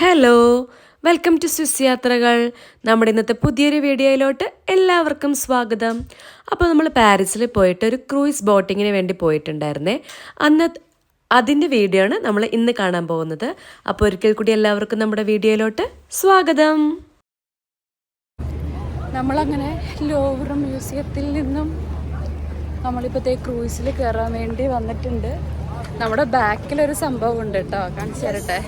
Hello welcome to Swiss യാത്രകൾ നമ്മുടെ ഇന്നത്തെ പുതിയൊരു വീഡിയോയിലോട്ട് എല്ലാവർക്കും സ്വാഗതം. അപ്പോൾ നമ്മൾ പാരീസിൽ പോയിട്ട് ഒരു ക്രൂയിസ് ബോട്ടിങ്ങിന് വേണ്ടി പോയിട്ടുണ്ടായിരുന്നേ. അന്ന് അതിന്റെ വീഡിയോ ആണ് നമ്മൾ ഇന്ന് കാണാൻ പോകുന്നത്. അപ്പോൾ ഒരിക്കൽ കൂടി എല്ലാവർക്കും നമ്മുടെ വീഡിയോയിലോട്ട് സ്വാഗതം. നമ്മളങ്ങനെ ലോവർ മ്യൂസിയത്തിൽ നിന്നും നമ്മളിപ്പോഴത്തെ ക്രൂയിസിൽ കയറാൻ വേണ്ടി വന്നിട്ടുണ്ട്. നമ്മുടെ ബാക്കിലൊരു സംഭവം ഉണ്ട് കേട്ടോ. കാണിച്ചു തരട്ടെ?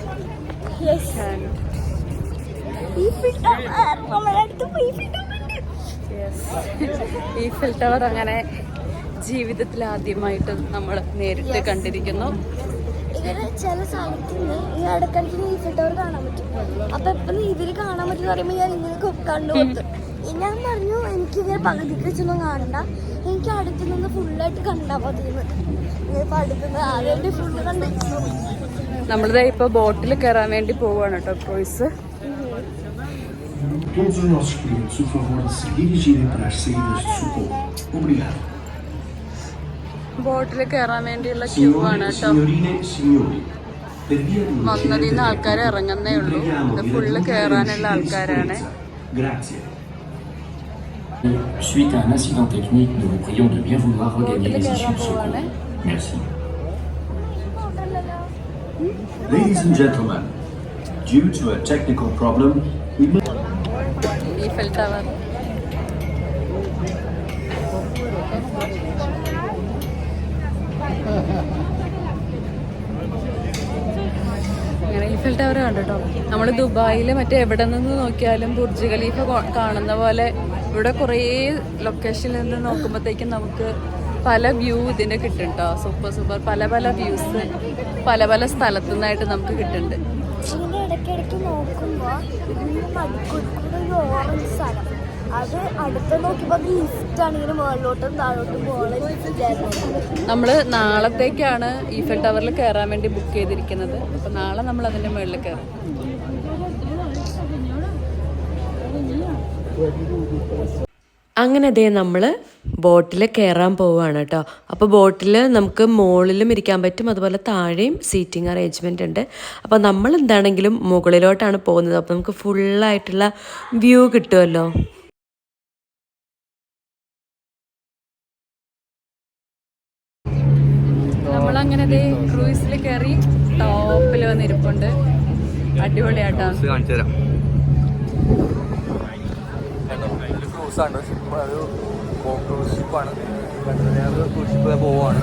ഈഫിൽ ടവർ അങ്ങനെ ജീവിതത്തിൽ ആദ്യമായിട്ട് നമ്മൾ നേരിട്ട് കണ്ടിരിക്കുന്നു. ചില സ്ഥലത്ത് ഈ ഇടക്കിടക്ക് ഈഫിൽ ടവർ കാണാൻ പറ്റും. അപ്പൊ എപ്പം ഇതിൽ കാണാൻ പറ്റും പറയുമ്പോ ഞാൻ ഇങ്ങനെ കൊ- കണ്ടു ഞാൻ പറഞ്ഞു എനിക്ക് ഇങ്ങനെ പകുതിക്ക് വെച്ചൊന്നും കാണണ്ട. എനിക്ക് അടുത്ത് നിന്ന് ഫുള്ളായിട്ട് കണ്ടാ മതി ഇങ്ങനെ അടുത്തുനിന്ന് ആദ്യമായിട്ട് ഫുള്ള് കണ്ടു. നമ്മളിതാ ഇപ്പൊ ബോട്ടിൽ കയറാൻ വേണ്ടി പോവാണ് കേട്ടോ cruise Todos os nossos clientes, por favor, se dirigirem para as saídas de socorro. Obrigado. ബോട്ടിൽ കയറാൻ വേണ്ടിയുള്ള ക്യൂ ആണ് കേട്ടോ വന്നതിൽ നിന്ന് ആൾക്കാർ ഇറങ്ങുന്നേ ഉള്ളൂ ഇത് ഫുള്ള് കയറാനുള്ള ആൾക്കാരാണ്. Suite à un incident technique, nous vous prions de bien vouloir regagner les issues de secours. Merci. Ladies and gentlemen, due to a technical problem, we must Eiffel tower കണ്ടോ നമ്മൾ ദുബായിൽ മറ്റേ എവിടെ നിന്ന് നോക്കിയാലും ബുർജ് ഖലീഫ കാണുന്ന പോലെ ഇവിടെ കുറേ ലൊക്കേഷനിൽ നിന്ന് നോക്കുമ്പോഴത്തേക്കും നമുക്ക് പല വ്യൂ ഇതിന്റെ കിട്ടും കേട്ടോ സൂപ്പർ സൂപ്പർ പല പല വ്യൂസ് പല പല സ്ഥലത്തു നിന്നായിട്ട് നമുക്ക് കിട്ടുന്നുണ്ട്. നമ്മൾ ഇടയ്ക്കിടയ്ക്ക് നോക്കുമ്പോ ഇങ്ങനെ നടുക്കൂടെ ഒരു ഓറഞ്ച് സ്ഥലം. അത് അടുത്ത് നോക്കിയപ്പോൾ അത് ലിഫ്റ്റാണ് ഇങ്ങനെ മുകളിലോട്ടും താഴോട്ടും പോകണ നമ്മൾ നാളത്തേക്കാണ് ഈഫൽ ടവറിൽ കയറാൻ വേണ്ടി ബുക്ക് ചെയ്തിരിക്കുന്നത്. അപ്പോൾ നാളെ നമ്മൾ അതിന്റെ മുകളിൽ കയറും അങ്ങനെ അതേ നമ്മൾ ബോട്ടിൽ കയറാൻ പോവുകയാണ് കേട്ടോ. അപ്പോൾ ബോട്ടിൽ നമുക്ക് മുകളിലും ഇരിക്കാൻ പറ്റും അതുപോലെ താഴെയും സീറ്റിംഗ് അറേഞ്ച്മെന്റ് ഉണ്ട്. അപ്പോൾ നമ്മൾ എന്താണെങ്കിലും മുകളിലോട്ടാണ് പോകുന്നത്. അപ്പോൾ നമുക്ക് ഫുള്ളായിട്ടുള്ള വ്യൂ കിട്ടുമല്ലോ നമ്മളങ്ങനെ ദേ ക്രൂയിസിൽ കയറി ടോപ്പിൽ വന്നിരിപ്പുണ്ട്. അടിപൊളിയാട്ടോ. കാണിച്ചു തരാം ക്രൂസാണ് ഷിപ്പ് അത് ക്രൂസ് ഷിപ്പാണ്. ക്രൂസ് ഷിപ്പ് പോവാണ്.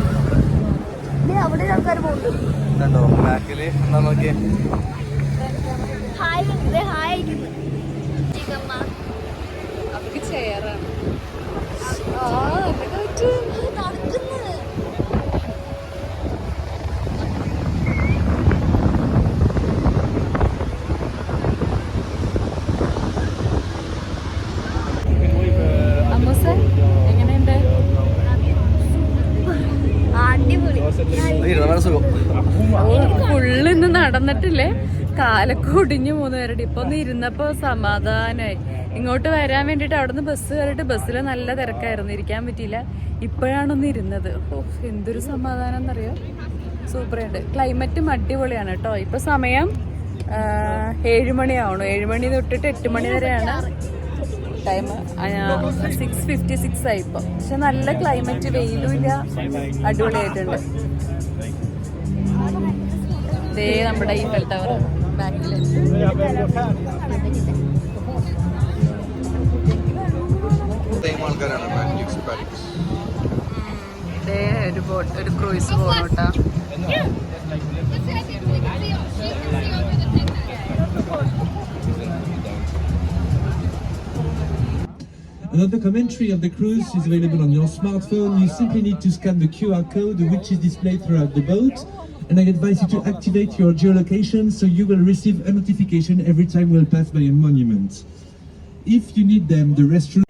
കണ്ടോ ബാക്കിൽ എന്താ നോക്കിയേ? ചെയറാണ് അമ്മൂസ എങ്ങനെയുണ്ട് അടിപൊളി നല്ല സുഖം ഫുള്ള് ഇന്ന് നടന്നിട്ടില്ലേ കാലൊക്കെ ഒടിഞ്ഞു മൂന്ന് പേരുടെ ഇപ്പൊ ഒന്ന് ഇരുന്നപ്പോ സമാധാനമായി ഇങ്ങോട്ട് വരാൻ വേണ്ടിട്ട് അവിടുന്ന് ബസ് കയറിയിട്ട് ബസ്സിൽ നല്ല തിരക്കായിരുന്നു. ഇരിക്കാൻ പറ്റിയില്ല. ഇപ്പോഴാണൊന്ന് ഇരുന്നത്. ഓ എന്തൊരു സമാധാനം എന്നറിയോ സൂപ്പറായിട്ട് ക്ലൈമറ്റും അടിപൊളിയാണ് കേട്ടോ. ഇപ്പൊ സമയം ഏഴുമണിയാവണം ഏഴുമണി തൊട്ടിട്ട് എട്ട് മണി വരെയാണ്. ടൈം സിക്സ് ഫിഫ്റ്റി സിക്സ് ആയി ഇപ്പൊ. പക്ഷെ നല്ല ക്ലൈമറ്റ് വെയിലും ഇല്ല. അടിപൊളിയായിട്ടുണ്ട്. ദേ നമ്മുടെ ഈ ഫെൽ ടവർ ബാക്കിൽ ആൾക്കാരാണ് ദേ ഒരു ബോട്ട് ഒരു ക്രൂയിസ് പോകണം കേട്ടാ Another commentary of the cruise is available on your smartphone. You simply need to scan the QR code which is displayed throughout the boat. And I advise you to activate your geolocation so you will receive a notification every time we'll pass by a monument. If you need them, the restroom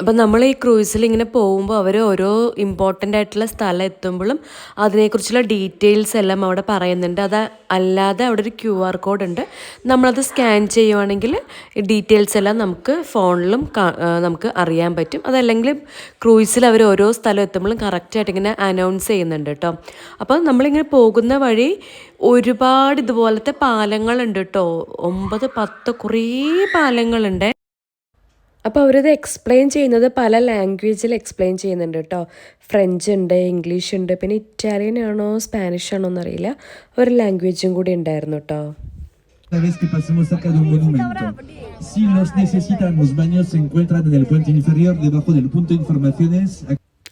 അപ്പം നമ്മൾ ഈ ക്രൂയിസിൽ ഇങ്ങനെ പോകുമ്പോൾ അവർ ഓരോ important ആയിട്ടുള്ള സ്ഥലം എത്തുമ്പോഴും അതിനെക്കുറിച്ചുള്ള details എല്ലാം അവിടെ പറയുന്നുണ്ട്. അത് അല്ലാതെ അവിടെ ഒരു ക്യു ആർ കോഡ് ഉണ്ട്. നമ്മളത് സ്കാൻ ചെയ്യുവാണെങ്കിൽ ഡീറ്റെയിൽസ് എല്ലാം നമുക്ക് ഫോണിലും നമുക്ക് അറിയാൻ പറ്റും. അതല്ലെങ്കിൽ ക്രൂയിസിൽ അവർ ഓരോ സ്ഥലം എത്തുമ്പോഴും കറക്റ്റായിട്ട് ഇങ്ങനെ അനൗൺസ് ചെയ്യുന്നുണ്ട് കേട്ടോ. അപ്പോൾ നമ്മളിങ്ങനെ പോകുന്ന വഴി ഒരുപാട് ഇതുപോലത്തെ പാലങ്ങളുണ്ട് കേട്ടോ. ഒമ്പത് പത്ത് കുറേ പാലങ്ങളുണ്ട്. അപ്പോൾ അവരത് എക്സ്പ്ലെയിൻ ചെയ്യുന്നത് പല ലാംഗ്വേജിൽ എക്സ്പ്ലെയിൻ ചെയ്യുന്നുണ്ട് കേട്ടോ. ഫ്രഞ്ച് ഉണ്ട് ഇംഗ്ലീഷ് ഉണ്ട് പിന്നെ ഇറ്റാലിയൻ ആണോ സ്പാനിഷ് ആണോ എന്നറിയില്ല. ഒരു ലാംഗ്വേജും കൂടി ഉണ്ടായിരുന്നു കേട്ടോ. Si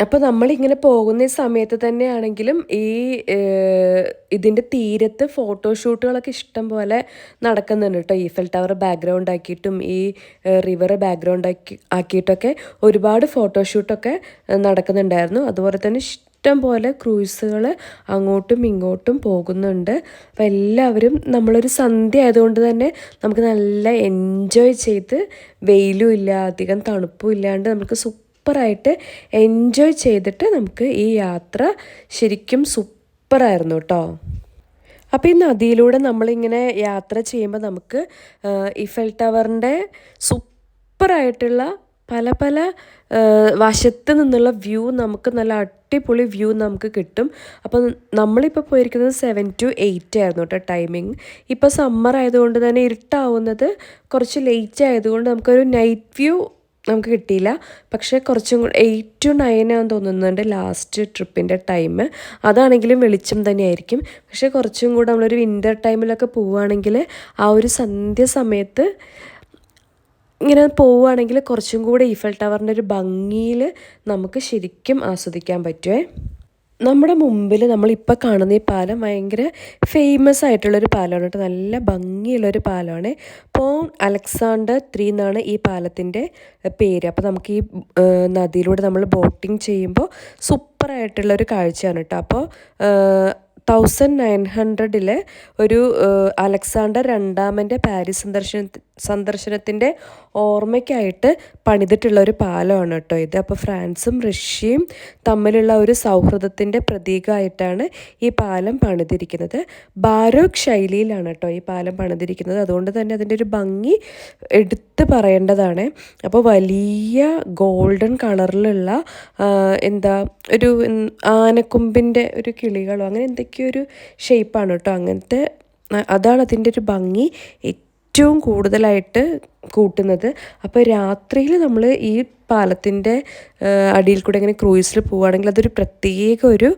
അപ്പോൾ നമ്മളിങ്ങനെ പോകുന്ന സമയത്ത് തന്നെയാണെങ്കിലും ഈ ഇതിന്റെ തീരത്ത് ഫോട്ടോഷൂട്ടുകളൊക്കെ ഇഷ്ടം പോലെ നടക്കുന്നുണ്ട് കേട്ടോ ഈഫൽ ടവർ ബാക്ക്ഗ്രൗണ്ട് ആക്കിയിട്ടും ഈ റിവർ ബാക്ക്ഗ്രൗണ്ട് ആക്കി ആക്കിയിട്ടൊക്കെ ഒരുപാട് ഫോട്ടോഷൂട്ടൊക്കെ നടക്കുന്നുണ്ടായിരുന്നു. അതുപോലെ തന്നെ ഇഷ്ടം പോലെ ക്രൂയിസുകൾ അങ്ങോട്ടും ഇങ്ങോട്ടും പോകുന്നുണ്ട്. അപ്പം എല്ലാവരും നമ്മളൊരു സന്ധ്യ ആയതുകൊണ്ട് തന്നെ നമുക്ക് നല്ല എൻജോയ് ചെയ്ത് വെയിലും ഇല്ല അധികം തണുപ്പും ഇല്ലാണ്ട് നമുക്ക് സൂപ്പറായിട്ട് എൻജോയ് ചെയ്തിട്ട് നമുക്ക് ഈ യാത്ര ശരിക്കും സൂപ്പറായിരുന്നു കേട്ടോ. അപ്പോൾ ഈ നദിയിലൂടെ നമ്മളിങ്ങനെ യാത്ര ചെയ്യുമ്പോൾ നമുക്ക് ഇഫൽ ടവറിന്റെ സൂപ്പറായിട്ടുള്ള പല പല വശത്ത് നിന്നുള്ള വ്യൂ നമുക്ക് നല്ല അടിപൊളി വ്യൂ നമുക്ക് കിട്ടും. അപ്പം നമ്മളിപ്പോൾ പോയിരിക്കുന്നത് സെവൻ ടു എയ്റ്റ് ആയിരുന്നു കേട്ടോ ടൈമിങ് ഇപ്പോൾ സമ്മർ ആയതുകൊണ്ട് തന്നെ ഇരുട്ടാവുന്നത് കുറച്ച് ലേറ്റ് ആയതുകൊണ്ട് നമുക്കൊരു നൈറ്റ് വ്യൂ നമുക്ക് കിട്ടിയില്ല. പക്ഷേ കുറച്ചും കൂടി എയ്റ്റ് ടു നയൻ ആണെന്ന് തോന്നുന്നുണ്ട് ലാസ്റ്റ് ട്രിപ്പിന്റെ ടൈം അതാണെങ്കിലും വെളിച്ചം തന്നെയായിരിക്കും. പക്ഷേ കുറച്ചും കൂടെ നമ്മളൊരു വിന്റർ ടൈമിലൊക്കെ പോവുകയാണെങ്കിൽ ആ ഒരു സന്ധ്യ സമയത്ത് ഇങ്ങനെ പോവുകയാണെങ്കിൽ കുറച്ചും കൂടെ ഈഫൽ ടവറിന്റെ ഒരു ഭംഗിയിൽ നമുക്ക് ശരിക്കും ആസ്വദിക്കാൻ പറ്റുമേ നമ്മുടെ മുമ്പിൽ നമ്മളിപ്പോൾ കാണുന്ന ഈ പാലം ഭയങ്കര ഫേമസ് ആയിട്ടുള്ളൊരു പാലമാണ് കേട്ടോ. നല്ല ഭംഗിയുള്ളൊരു പാലമാണ് പോൺ അലക്സാണ്ടർ ത്രീ എന്നാണ് ഈ പാലത്തിന്റെ പേര്. അപ്പോൾ നമുക്ക് ഈ നദിയിലൂടെ നമ്മൾ ബോട്ടിംഗ് ചെയ്യുമ്പോൾ സൂപ്പറായിട്ടുള്ളൊരു കാഴ്ചയാണ് കേട്ടോ. അപ്പോൾ തൗസൻഡ് നയൻ ഹൺഡ്രഡിലെ ഒരു അലക്സാണ്ടർ രണ്ടാമന്റെ പാരീസ് സന്ദർശന സന്ദർശനത്തിന്റെ ഓർമ്മയ്ക്കായിട്ട് പണിതിട്ടുള്ള ഒരു പാലമാണ് കേട്ടോ ഇത്. അപ്പോൾ ഫ്രാൻസും റഷ്യയും തമ്മിലുള്ള ഒരു സൗഹൃദത്തിന്റെ പ്രതീകമായിട്ടാണ് ഈ പാലം പണിതിരിക്കുന്നത്. ബാരോക്ക് ശൈലിയിലാണ് കേട്ടോ ഈ പാലം പണിതിരിക്കുന്നത്. അതുകൊണ്ട് തന്നെ അതിന്റെ ഒരു ഭംഗി എടുത്ത് പറയേണ്ടതാണ്. അപ്പോൾ വലിയ ഗോൾഡൻ കളറിലുള്ള എന്താ ഒരു ആനക്കൊമ്പിന്റെ ഒരു കിളികളോ അങ്ങനെ എന്തൊക്കെയോ ഒരു ഷേപ്പാണ് കേട്ടോ അങ്ങനത്തെ അതാണ് അതിന്റെ ഒരു ഭംഗി. ഏറ്റവും കൂടുതലായിട്ട് കൂട്ടുന്നത്. അപ്പോൾ രാത്രിയിൽ നമ്മൾ ഈ പാലത്തിന്റെ അടിയിൽ കൂടെ ഇങ്ങനെ ക്രൂയിസിൽ പോവുകയാണെങ്കിൽ അതൊരു പ്രത്യേക ഒരു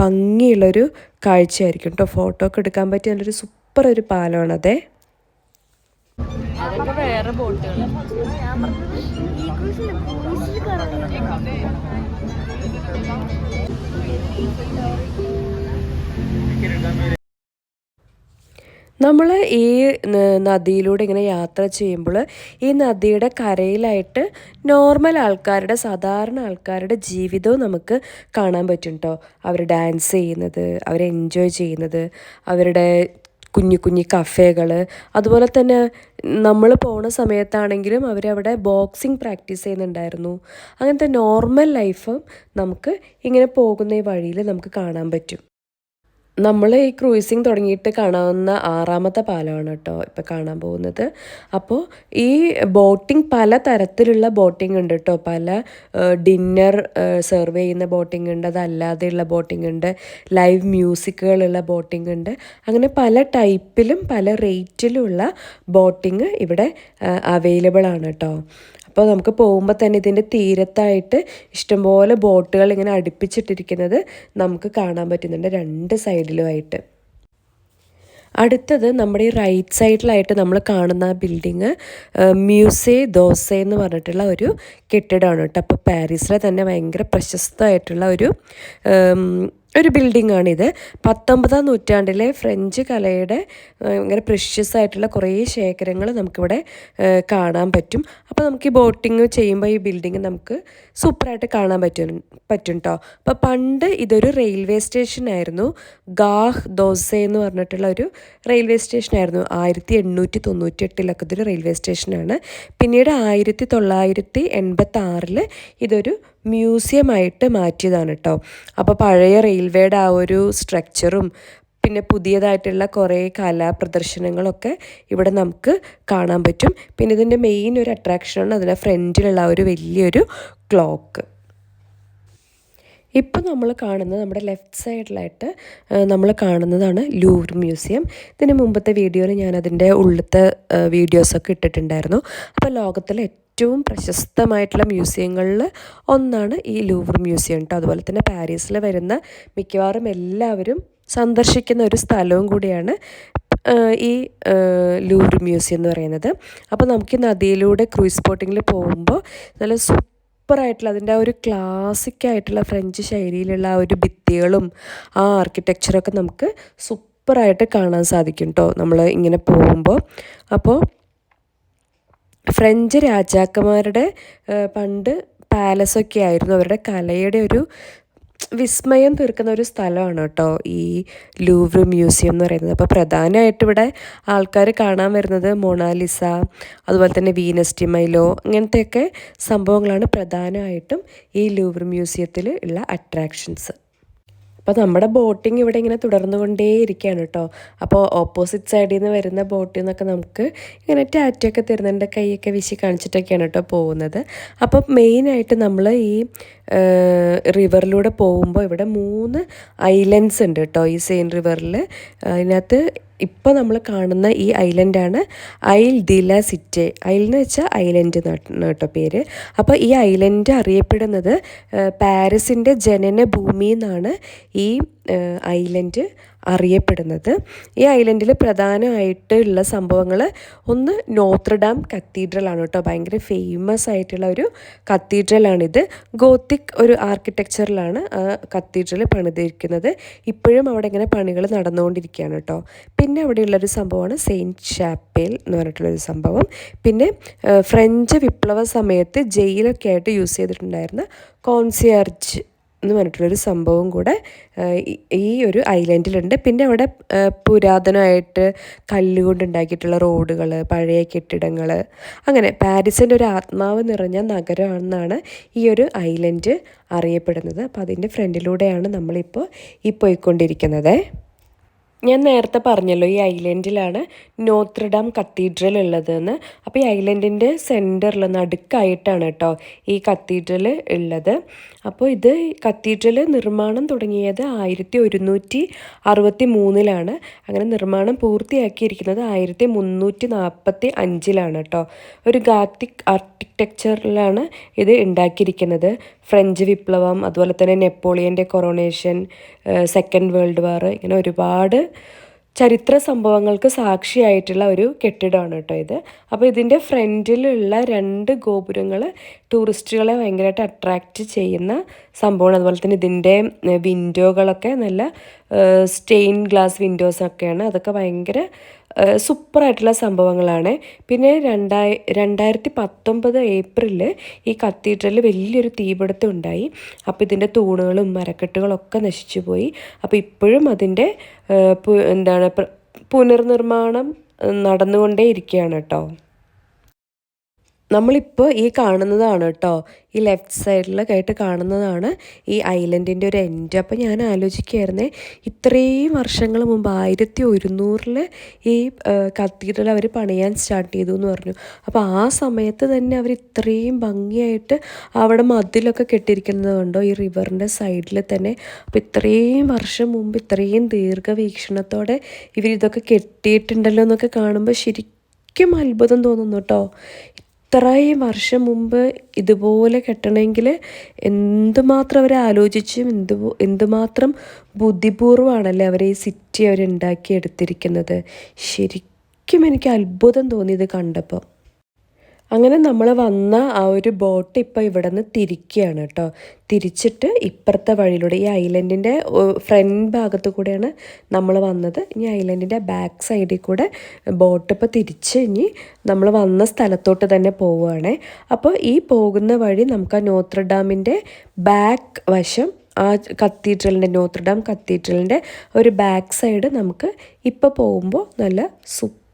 ഭംഗിയുള്ളൊരു കാഴ്ചയായിരിക്കും കേട്ടോ ഫോട്ടോ ഒക്കെ എടുക്കാൻ പറ്റിയ നല്ലൊരു സൂപ്പർ ഒരു പാലമാണതേ വേറെ ഞാൻ പറഞ്ഞത് ഈ ക്രൂസിൽ ക്രൂസിൽ കറങ്ങുന്നത് നമ്മൾ ഈ നദിയിലൂടെ ഇങ്ങനെ യാത്ര ചെയ്യുമ്പോൾ ഈ നദിയുടെ കരയിലായിട്ട് നോർമൽ ആൾക്കാരുടെ സാധാരണ ആൾക്കാരുടെ ജീവിതവും നമുക്ക് കാണാൻ പറ്റും കേട്ടോ അവർ ഡാൻസ് ചെയ്യുന്നത് അവർ എൻജോയ് ചെയ്യുന്നത് അവരുടെ കുഞ്ഞു കുഞ്ഞു കഫേകൾ അതുപോലെ തന്നെ നമ്മൾ പോണ സമയത്താണെങ്കിലും അവരവിടെ ബോക്സിങ് പ്രാക്ടീസ് ചെയ്യുന്നുണ്ടായിരുന്നു. അങ്ങനത്തെ നോർമൽ ലൈഫും നമുക്ക് ഇങ്ങനെ പോകുന്ന ഈ വഴിയിൽ നമുക്ക് കാണാൻ പറ്റും. നമ്മൾ ഈ ക്രൂയിസിങ് തുടങ്ങിയിട്ട് കാണാവുന്ന ആറാമത്തെ പാലമാണ് കേട്ടോ ഇപ്പോൾ കാണാൻ പോകുന്നത്. അപ്പോൾ ഈ ബോട്ടിംഗ് പല തരത്തിലുള്ള ബോട്ടിംഗ് ഉണ്ട് കേട്ടോ. പല ഡിന്നർ സെർവ് ചെയ്യുന്ന ബോട്ടിംഗ് ഉണ്ട് അതല്ലാതെയുള്ള ബോട്ടിംഗ് ഉണ്ട് ലൈവ് മ്യൂസിക്കുകളുള്ള ബോട്ടിംഗ് ഉണ്ട്. അങ്ങനെ പല ടൈപ്പിലും പല റേറ്റിലുള്ള ബോട്ടിംഗ് ഇവിടെ അവൈലബിൾ ആണ് കേട്ടോ. അപ്പോൾ നമുക്ക് പോകുമ്പോൾ തന്നെ ഇതിന്റെ തീരത്തായിട്ട് ഇഷ്ടംപോലെ ബോട്ടുകൾ ഇങ്ങനെ അടുപ്പിച്ചിട്ടിരിക്കുന്നത് നമുക്ക് കാണാൻ പറ്റുന്നുണ്ട് രണ്ട് സൈഡിലുമായിട്ട്. അടുത്തത് നമ്മുടെ ഈ റൈറ്റ് സൈഡിലായിട്ട് നമ്മൾ കാണുന്ന ബിൽഡിങ് മ്യൂസേ ദോസേ എന്ന് പറഞ്ഞിട്ടുള്ള ഒരു കെട്ടിടമാണ് കേട്ടോ. അപ്പോൾ പാരീസിലെ തന്നെ ഭയങ്കര പ്രശസ്തമായിട്ടുള്ള ഒരു ഒരു ബിൽഡിംഗ് ആണിത് പത്തൊമ്പതാം നൂറ്റാണ്ടിലെ ഫ്രഞ്ച് കലയുടെ ഇങ്ങനെ പ്രഷ്യസ് ആയിട്ടുള്ള കുറേ ശേഖരങ്ങൾ നമുക്കിവിടെ കാണാൻ പറ്റും. അപ്പോൾ നമുക്ക് ഈ ബോട്ടിങ് ചെയ്യുമ്പോൾ ഈ ബിൽഡിംഗ് നമുക്ക് സൂപ്പറായിട്ട് കാണാൻ പറ്റും പറ്റും കേട്ടോ അപ്പോൾ പണ്ട് ഇതൊരു റെയിൽവേ സ്റ്റേഷൻ ആയിരുന്നു. ഗാഹ് ദോസെ എന്ന് പറഞ്ഞിട്ടുള്ള ഒരു റെയിൽവേ സ്റ്റേഷൻ ആയിരുന്നു. ആയിരത്തി എണ്ണൂറ്റി തൊണ്ണൂറ്റി എട്ടിലൊക്കെ ഇതൊരു റെയിൽവേ സ്റ്റേഷനാണ്. പിന്നീട് ആയിരത്തി തൊള്ളായിരത്തി എൺപത്തി ആറിൽ ഇതൊരു മ്യൂസിയമായിട്ട് മാറ്റിയതാണ് കേട്ടോ അപ്പോൾ പഴയ റെയിൽവേയുടെ ആ ഒരു സ്ട്രക്ചറും പിന്നെ പുതിയതായിട്ടുള്ള കുറേ കലാപ്രദർശനങ്ങളൊക്കെ ഇവിടെ നമുക്ക് കാണാൻ പറ്റും. പിന്നെ ഇതിന്റെ മെയിൻ ഒരു അട്രാക്ഷനാണ് അതിന്റെ ഫ്രണ്ടിലുള്ള ഒരു വലിയൊരു ക്ലോക്ക് ഇപ്പോൾ നമ്മൾ കാണുന്നത് നമ്മുടെ ലെഫ്റ്റ് സൈഡിലായിട്ട് നമ്മൾ കാണുന്നതാണ് ലൂർ മ്യൂസിയം ഇതിന് മുമ്പത്തെ വീഡിയോയിൽ ഞാൻ അതിന്റെ ഉള്ളിലത്തെ വീഡിയോസൊക്കെ ഇട്ടിട്ടുണ്ടായിരുന്നു. അപ്പോൾ ലോകത്തിലെ ഏറ്റവും പ്രശസ്തമായിട്ടുള്ള മ്യൂസിയങ്ങളിൽ ഒന്നാണ് ഈ ലൂവർ മ്യൂസിയം കേട്ടോ അതുപോലെ തന്നെ പാരീസിൽ വരുന്ന മിക്കവാറും എല്ലാവരും സന്ദർശിക്കുന്ന ഒരു സ്ഥലവും കൂടിയാണ് ഈ ലൂവർ മ്യൂസിയം എന്ന് പറയുന്നത്. അപ്പോൾ നമുക്ക് നദിയിലൂടെ ക്രൂയിസ് ബോട്ടിങ്ങിൽ പോകുമ്പോൾ നല്ല സൂപ്പറായിട്ടുള്ള അതിന്റെ ആ ഒരു ക്ലാസിക്കായിട്ടുള്ള ഫ്രഞ്ച് ശൈലിയിലുള്ള ആ ഒരു ഭിത്തികളും ആ ആർക്കിടെക്ചറൊക്കെ നമുക്ക് സൂപ്പറായിട്ട് കാണാൻ സാധിക്കും കേട്ടോ നമ്മൾ ഇങ്ങനെ പോകുമ്പോൾ. അപ്പോൾ ഫ്രഞ്ച് രാജാക്കന്മാരുടെ പണ്ട് പാലസൊക്കെ ആയിരുന്നു. അവരുടെ കലയുടെ ഒരു വിസ്മയം തീർക്കുന്ന ഒരു സ്ഥലമാണ് കേട്ടോ ഈ ലൂവ്ര മ്യൂസിയം എന്ന് പറയുന്നത്. അപ്പോൾ പ്രധാനമായിട്ട് ഇവിടെ ആൾക്കാർ കാണാൻ വരുന്നത് മൊണാലിസ അതുപോലെ തന്നെ വീനസ് ടിമൈലോ അങ്ങനത്തെയൊക്കെ സംഭവങ്ങളാണ് പ്രധാനമായിട്ടും ഈ ലൂവ്ര മ്യൂസിയത്തിൽ ഉള്ള അട്രാക്ഷൻസ് അപ്പോൾ നമ്മുടെ ബോട്ടിംഗ് ഇവിടെ ഇങ്ങനെ തുടർന്നുകൊണ്ടേയിരിക്കുകയാണ് കേട്ടോ അപ്പോൾ ഓപ്പോസിറ്റ് സൈഡിൽ നിന്ന് വരുന്ന ബോട്ടിൽ നിന്നൊക്കെ നമുക്ക് ഇങ്ങനെ ടാറ്റൊക്കെ തരുന്നുണ്ട് കൈയൊക്കെ വിശി കാണിച്ചിട്ടൊക്കെയാണ് കേട്ടോ പോകുന്നത്. അപ്പോൾ മെയിനായിട്ട് നമ്മൾ ഈ റിവറിലൂടെ പോകുമ്പോൾ ഇവിടെ മൂന്ന് ഐലൻഡ്സ് ഉണ്ട് കേട്ടോ ഈ സെയിൻ റിവറിൽ അതിനകത്ത് ഇപ്പോൾ നമ്മൾ കാണുന്ന ഈ ഐലൻഡാണ് ഐൽ ദില സിറ്റെ ഐൽ എന്ന് വെച്ചാൽ ഐലൻഡ് കേട്ടോ പേര്. അപ്പോൾ ഈ ഐലൻഡ് അറിയപ്പെടുന്നത് പാരീസിന്റെ ജനന ഭൂമി എന്നാണ് ഈ ഐലൻഡ് അറിയപ്പെടുന്നത്. ഈ ഐലൻഡിൽ പ്രധാനമായിട്ടുള്ള സംഭവങ്ങൾ ഒന്ന് നോത്രഡാം കത്തീഡ്രലാണ് കേട്ടോ. ഭയങ്കര ഫേമസ് ആയിട്ടുള്ള ഒരു കത്തീഡ്രലാണിത് ഗോത്തിക് ഒരു ആർക്കിടെക്ചറിലാണ് കത്തീഡ്രൽ പണിതിരിക്കുന്നത്. ഇപ്പോഴും അവിടെ ഇങ്ങനെ പണികൾ നടന്നുകൊണ്ടിരിക്കുകയാണ് കേട്ടോ. പിന്നെ അവിടെയുള്ളൊരു സംഭവമാണ് സെയിന്റ് ചാപ്പൽ എന്ന് പറഞ്ഞിട്ടുള്ളൊരു സംഭവം. പിന്നെ ഫ്രഞ്ച് വിപ്ലവ സമയത്ത് ജയിലൊക്കെ ആയിട്ട് യൂസ് ചെയ്തിട്ടുണ്ടായിരുന്ന കോൺസിയർജ് എന്ന് പറഞ്ഞിട്ടുള്ളൊരു സംഭവം കൂടെ ഈ- ഒരു ഐലൻഡിലുണ്ട്. പിന്നെ അവിടെ പുരാതനമായിട്ട് കല്ലുകൊണ്ട് ഉണ്ടാക്കിയിട്ടുള്ള റോഡുകൾ പഴയ കെട്ടിടങ്ങൾ അങ്ങനെ പാരീസിന്റെ ഒരു ആത്മാവ് നിറഞ്ഞ നഗരമാണെന്നാണ് ഈ ഒരു ഐലൻഡ് അറിയപ്പെടുന്നത്. അപ്പോൾ അതിന്റെ ഫ്രണ്ടിലൂടെയാണ് നമ്മളിപ്പോൾ ഈ പോയിക്കൊണ്ടിരിക്കുന്നത്. ഞാൻ നേരത്തെ പറഞ്ഞല്ലോ ഈ ഐലൻഡിലാണ് നോത്രഡാം കത്തീഡ്രൽ ഉള്ളതെന്ന്. അപ്പോൾ ഈ ഐലൻഡിന്റെ സെന്ററിൽ നടുക്കായിട്ടാണ് കേട്ടോ ഈ കത്തീഡ്രൽ ഉള്ളത്. അപ്പോൾ ഇത് കത്തീഡ്രൽ നിർമ്മാണം തുടങ്ങിയത് ആയിരത്തി ഒരുന്നൂറ്റി അറുപത്തി മൂന്നിലാണ് അങ്ങനെ നിർമ്മാണം പൂർത്തിയാക്കിയിരിക്കുന്നത് ആയിരത്തി മുന്നൂറ്റി നാൽപ്പത്തി അഞ്ചിലാണ് കേട്ടോ. ഒരു ഗാത്തിക് ആർക്കിടെക്ചറിലാണ് ഇത് ഉണ്ടാക്കിയിരിക്കുന്നത്. ഫ്രഞ്ച് വിപ്ലവം അതുപോലെ തന്നെ നെപ്പോളിയന്റെ കൊറോണേഷൻ സെക്കൻഡ് വേൾഡ് വാർ ഇങ്ങനെ ഒരുപാട് ചരിത്ര സംഭവങ്ങൾക്ക് സാക്ഷിയായിട്ടുള്ള ഒരു കെട്ടിടമാണ് കേട്ടോ ഇത്. അപ്പോൾ ഇതിന്റെ ഫ്രണ്ടിലുള്ള രണ്ട് ഗോപുരങ്ങൾ ടൂറിസ്റ്റുകളെ ഭയങ്കരമായിട്ട് അട്രാക്റ്റ് ചെയ്യുന്ന സംഭവമാണ്. അതുപോലെ തന്നെ ഇതിന്റെ വിൻഡോകളൊക്കെ നല്ല സ്റ്റെയിൻ ഗ്ലാസ് വിൻഡോസൊക്കെയാണ് അതൊക്കെ ഭയങ്കര സൂപ്പറായിട്ടുള്ള സംഭവങ്ങളാണ്. പിന്നെ രണ്ടായി രണ്ടായിരത്തി പത്തൊമ്പത് ഏപ്രിലിൽ ഈ കത്തീഡ്രലിൽ വലിയൊരു തീപിടുത്തം ഉണ്ടായി. അപ്പോൾ ഇതിന്റെ തൂണുകളും മരക്കെട്ടുകളൊക്കെ നശിച്ചു പോയി. അപ്പോൾ ഇപ്പോഴും അതിന്റെ എന്താണ് പുനർനിർമ്മാണം നടന്നുകൊണ്ടേ ഇരിക്കുകയാണ് കേട്ടോ. നമ്മളിപ്പോൾ ഈ കാണുന്നതാണ് കേട്ടോ ഈ ലെഫ്റ്റ് സൈഡിലൊക്കെ കേട്ട് കാണുന്നതാണ് ഈ ഐലൻഡിന്റെ ഒരു എൻഡ് അപ്പോൾ ഞാൻ ആലോചിക്കുകയായിരുന്നേ ഇത്രയും വർഷങ്ങൾ മുമ്പ് ആയിരത്തി ഒരുന്നൂറിൽ ഈ കത്തീഡ്രൽ അവർ പണിയാൻ സ്റ്റാർട്ട് ചെയ്തു എന്ന് പറഞ്ഞു. അപ്പോൾ ആ സമയത്ത് തന്നെ അവർ ഇത്രയും ഭംഗിയായിട്ട് അവിടെ മതിലൊക്കെ കെട്ടിയിരിക്കുന്നത് കണ്ടോ? ഈ റിവറിന്റെ സൈഡിൽ തന്നെ. അപ്പോൾ ഇത്രയും വർഷം മുമ്പ് ഇത്രയും ദീർഘവീക്ഷണത്തോടെ ഇവരിതൊക്കെ കെട്ടിയിട്ടുണ്ടല്ലോ എന്നൊക്കെ കാണുമ്പോൾ ശരിക്കും അത്ഭുതം തോന്നുന്നു കേട്ടോ ഇത്രയും വർഷം മുമ്പ് ഇതുപോലെ കെട്ടണമെങ്കിൽ എന്തുമാത്രം അവരെ ആലോചിച്ചും എന്ത് എന്തുമാത്രം ബുദ്ധിപൂർവമാണല്ലേ അവരെ ഈ സിറ്റി അവരുണ്ടാക്കി എടുത്തിരിക്കുന്നത് ശരിക്കും എനിക്ക് അത്ഭുതം തോന്നി ഇത് കണ്ടപ്പോൾ. അങ്ങനെ നമ്മൾ വന്ന ആ ഒരു ബോട്ട് ഇപ്പോൾ ഇവിടെ നിന്ന് തിരിക്കുകയാണ് കേട്ടോ. തിരിച്ചിട്ട് ഇപ്പുറത്തെ വഴിയിലൂടെ ഈ ഐലൻഡിന്റെ ഫ്രണ്ട് ഭാഗത്ത് കൂടെയാണ് നമ്മൾ വന്നത്. ഇനി ഐലൻഡിന്റെ ബാക്ക് സൈഡിൽ കൂടെ ബോട്ട് ഇപ്പോൾ തിരിച്ച് ഇനി നമ്മൾ വന്ന സ്ഥലത്തോട്ട് തന്നെ പോവുകയാണേ. അപ്പോൾ ഈ പോകുന്ന വഴി നമുക്ക് ആ നോത്ര ഡാമിന്റെ ബാക്ക് വശം ആ കത്തീഡ്രലിന്റെ നോത്രഡാം കത്തീഡ്രലിന്റെ ഒരു ബാക്ക് സൈഡ് നമുക്ക് ഇപ്പോൾ പോകുമ്പോൾ നല്ല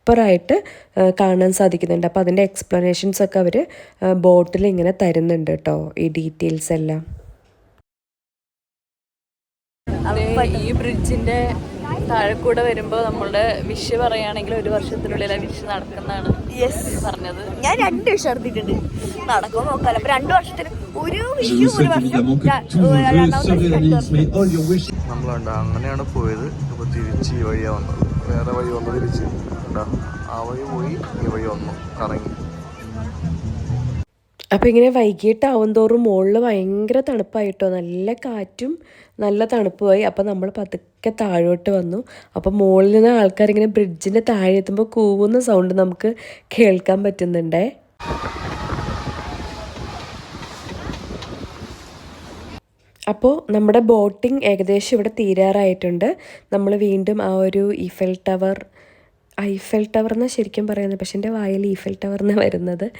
സൂപ്പറായിട്ട് കാണാൻ സാധിക്കുന്നുണ്ട്. അപ്പോൾ അതിന്റെ എക്സ്പ്ലനേഷൻസ് ഒക്കെ അവർ ബോട്ടിൽ ഇങ്ങനെ തരുന്നുണ്ട് കേട്ടോ ഈ ഡീറ്റെയിൽസ് എല്ലാം. ഈ ബ്രിഡ്ജിന്റെ താഴെ കൂടെ വരുമ്പോ നമ്മളുടെ വിഷ് പറയുകയാണെങ്കിൽ ഒരു വർഷത്തിനുള്ളിൽ ആ വിഷ് നടക്കുന്നതാണ് പറഞ്ഞത്. ഞാൻ രണ്ട് വിഷ് നടത്തിയിട്ടുണ്ട്. നടക്കുമോ നോക്കാലോ. അപ്പൊ രണ്ടു വർഷത്തിന് ഒരു വിഷ് ഒരു വർഷം wishes നമ്മളുണ്ട് അങ്ങനെയാണ് പോയത്. ഇപ്പോൾ തിരിച്ച് ഈ വഴിയാണ് വന്നത്. വേറെ വഴി വന്നു തിരിച്ച് കണ്ടോ ആ പോയി ഈ വഴി കറങ്ങി. അപ്പോൾ ഇങ്ങനെ വൈകിട്ടാവും തോറും മുകളിൽ ഭയങ്കര തണുപ്പായിട്ടോ? നല്ല കാറ്റും നല്ല തണുപ്പുമായി. അപ്പോൾ നമ്മൾ പതുക്കെ താഴോട്ട് വന്നു. അപ്പോൾ മുകളിൽ നിന്ന് ആൾക്കാർ ഇങ്ങനെ ബ്രിഡ്ജിന്റെ താഴെ എത്തുമ്പോൾ കൂവുന്ന സൗണ്ട് നമുക്ക് കേൾക്കാൻ പറ്റുന്നുണ്ടേ? അപ്പോൾ നമ്മുടെ ബോട്ടിംഗ് ഏകദേശം ഇവിടെ തീരാറായിട്ടുണ്ട്. നമ്മൾ വീണ്ടും ആ ഒരു ഈഫൽ ടവർ ഐഫൽ ടവർ എന്നാണ് ശരിക്കും പറയുന്നത്. പക്ഷെ എന്റെ വായിൽ ഈഫൽ ടവർ എന്നാണ് വരുന്നത്.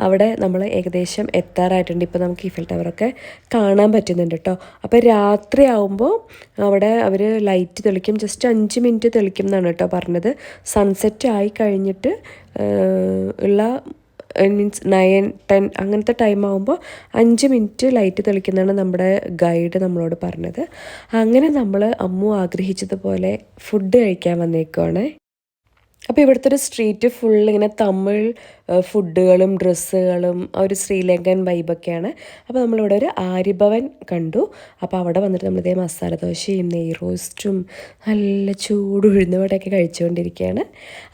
അവിടെ നമ്മൾ ഏകദേശം എത്താറായിട്ടുണ്ട്. ഇപ്പോൾ നമുക്ക് ഈഫൽ ടവറൊക്കെ കാണാൻ പറ്റുന്നുണ്ട് കേട്ടോ. അപ്പോൾ രാത്രി ആവുമ്പോൾ അവിടെ അവർ ലൈറ്റ് തെളിക്കും. ജസ്റ്റ് അഞ്ച് മിനിറ്റ് തെളിക്കും എന്നാണ് കേട്ടോ പറഞ്ഞത്. സൺസെറ്റ് ആയി കഴിഞ്ഞിട്ട് ഉള്ള മീൻസ് നയൻ ടെൻ അങ്ങനത്തെ ടൈം ആകുമ്പോൾ അഞ്ച് മിനിറ്റ് ലൈറ്റ് തെളിക്കുന്നതാണ് നമ്മുടെ ഗൈഡ് നമ്മളോട് പറഞ്ഞത്. അങ്ങനെ നമ്മൾ അമ്മു ആഗ്രഹിച്ചതുപോലെ ഫുഡ് കഴിക്കാൻ വന്നേക്കുവാണ്. അപ്പോൾ ഇവിടുത്തെ ഒരു സ്ട്രീറ്റ് ഫുൾ ഇങ്ങനെ തമിഴ് ഫുഡുകളും ഡ്രസ്സുകളും ഒരു ശ്രീലങ്കൻ വൈബൊക്കെയാണ് അപ്പോൾ നമ്മളിവിടെ ഒരു ആര്യഭവൻ കണ്ടു. അപ്പോൾ അവിടെ വന്നിട്ട് നമ്മളിതേ മസാല ദോശയും നെയ് റോസ്റ്റും നല്ല ചൂട് ഉഴുന്നുവടയൊക്കെ കഴിച്ചുകൊണ്ടിരിക്കുകയാണ്.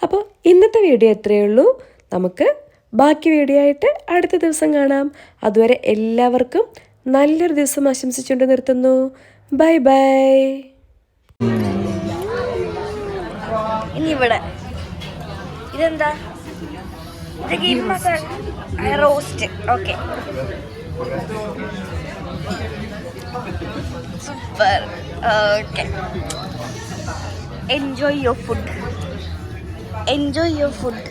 അപ്പോൾ ഇന്നത്തെ വീഡിയോ എത്രയേ ഉള്ളൂ. നമുക്ക് ബാക്കി വീഡിയോ ആയിട്ട് അടുത്ത ദിവസം കാണാം. അതുവരെ എല്ലാവർക്കും നല്ലൊരു ദിവസം ആശംസിച്ചുകൊണ്ട് നിർത്തുന്നു. ബൈ ബൈ ഇനി ഇവിടെ ഇതെന്താ? ഇത് ghee masala. Roast okay super okay enjoy your food enjoy your food